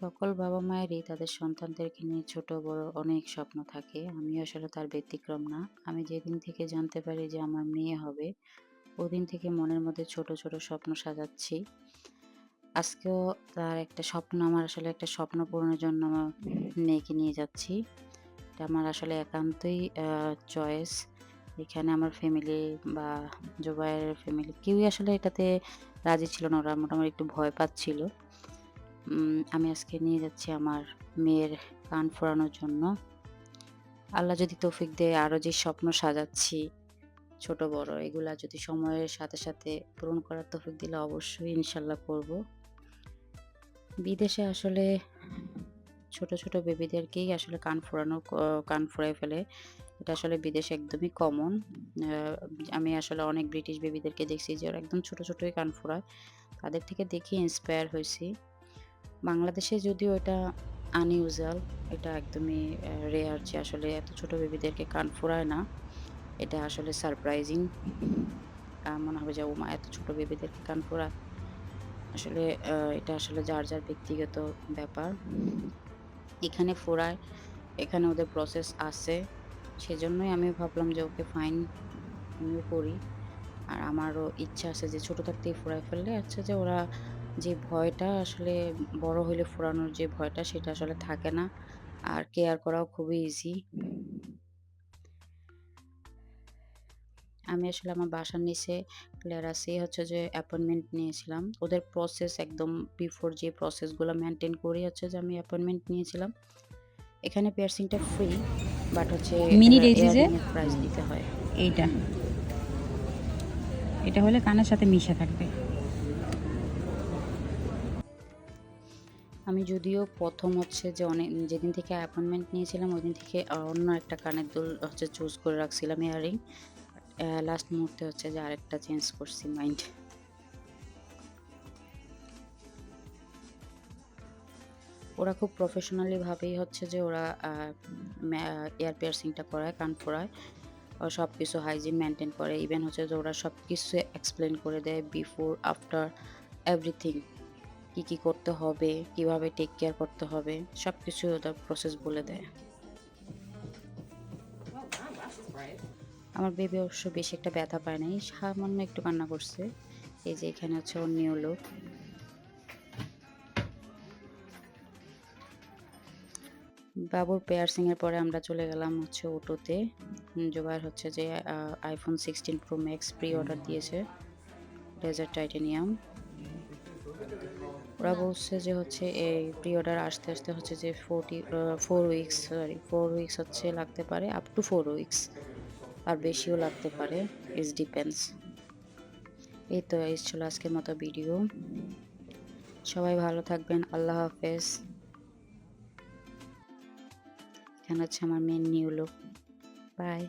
সকল বাবা মায়েরই তাদের সন্তানদেরকে নিয়ে ছোট বড় অনেক স্বপ্ন থাকে। আমিও আসলে তার ব্যতিক্রম না। আমি যেদিন থেকে জানতে পারি যে আমার মেয়ে হবে, ওদিন থেকে মনের মধ্যে ছোট ছোট স্বপ্ন সাজাচ্ছি। আজকেও তার একটা স্বপ্ন, আমার আসলে একটা স্বপ্ন পূরণের জন্য আমার মেয়েকে নিয়ে যাচ্ছি। এটা আমার আসলে একান্তই চয়েস এখানে আমার ফ্যামিলি বা জোবাইয়ের ফ্যামিলি কেউই আসলে এটাতে রাজি ছিল না। ওরা মোটামুটি একটু ভয় পাচ্ছিল। আমি আজকে নিয়ে যাচ্ছি আমার মেয়ের কান ফোরানোর জন্য। আল্লাহ যদি তৌফিক দেয় আরও যে স্বপ্ন সাজাচ্ছি, ছোট, বড়, এগুলা যদি সময়ের সাথে সাথে পূরণ করার তৌফিক দিলে অবশ্যই ইনশাল্লাহ করব। বিদেশে আসলে ছোট ছোট বেবিদেরকেই আসলে কান ফোরানো কান ফোরাই ফেলে। এটা আসলে বিদেশে একদমই কমন আমি আসলে অনেক ব্রিটিশ বেবিদেরকে দেখছি যে ওরা একদম ছোট, ছোটই কান ফোরায়। তাদের থেকে দেখে ইন্সপায়ার হয়েছি। বাংলাদেশে যদিও এটা আনইউজুয়াল এটা একদমই রেয়ার যে আসলে এত ছোট বেবিদেরকে কান ফোরায় না, এটা আসলে সারপ্রাইজিং মনে হবে যে ও মা এত ছোট বেবিদেরকে কান ফোরায়। আসলে এটা আসলে যার যার ব্যক্তিগত ব্যাপার। এখানে ফোরায়, এখানে ওদের প্রসেস আছে। সেজন্যই আমি ভাবলাম যে, ওকে ফাইন আমিও করি। আর আমারও ইচ্ছা আছে যে, ছোটো থাকতেই ফোরায় ফেললে। আচ্ছা যে ওরা যে ভয়টা আসলে বড় হলে ফোরানোর যে ভয়টা সেটা আসলে থাকে না। আর কেয়ার করাও খুবই ইজি আমি আসলে আমার বাসার নিচে ক্লিয়ারাসে হচ্ছে যে অ্যাপয়েন্টমেন্ট নিয়েছিলাম। ওদের প্রসেস একদম বিফোর যে প্রসেসগুলো মেনটেন করে হচ্ছে যে আমি অ্যাপয়েন্টমেন্ট নিয়েছিলাম। এখানে পিয়ার্সিংটা ফ্রি বাট হচ্ছে মিনি যে? প্রাইস দিতে হয়। এইটা। এটা হলে কানের সাথে মিশে থাকবে। আমি যদিও প্রথম হচ্ছে যে অনেক যেদিন থেকে অ্যাপয়েন্টমেন্ট নিয়েছিলাম ওই দিন থেকে অন্য একটা কানের দুল হচ্ছে চুজ করে রাখছিলাম ইয়ারিং লাস্ট মুহূর্তে হচ্ছে যে আরেকটা চেঞ্জ করছি মাইন্ড ওরা খুব প্রফেশনালিভাবেই হচ্ছে যে ওরা এয়ার পিয়ার্সিংটা করায়, কান ফোড়ায় সব কিছু হাইজিন মেনটেন করে ইভেন হচ্ছে যে ওরা সব কিছু এক্সপ্লেন করে দেয় বিফোর আফটার এভরিথিং কি কি করতে হবে, কীভাবে টেক কেয়ার করতে হবে সব কিছু ওদের প্রসেস বলে দেয়. আমার বেবি অবশ্য বেশি একটা ব্যথা পায় নাই, সামান্য একটু কান্না করছে। এই যে এখানে হচ্ছে ওর নিউ লুক বাবুর পেয়ারসিং এর পরে আমরা চলে গেলাম হচ্ছে অটোতে। জোগাড় হচ্ছে যে iPhone sixteen pro max pre order দিয়েছে। ডেজার্ট টাইটেনিয়াম ওরা বলছে যে হচ্ছে এই প্রি অর্ডার আসতে আসতে হচ্ছে যে forty four weeks sorry four weeks হচ্ছে লাগতে পারে আপ টু ফোর উইকস আর বেশিও লাগতে পারে ইস ডিপেন্ডস এই তো এই ছিল আজকের মতো ভিডিও সবাই ভালো থাকবেন আল্লাহ হাফেজ। এখানে হচ্ছে আমার মেন নিউ লুক বাই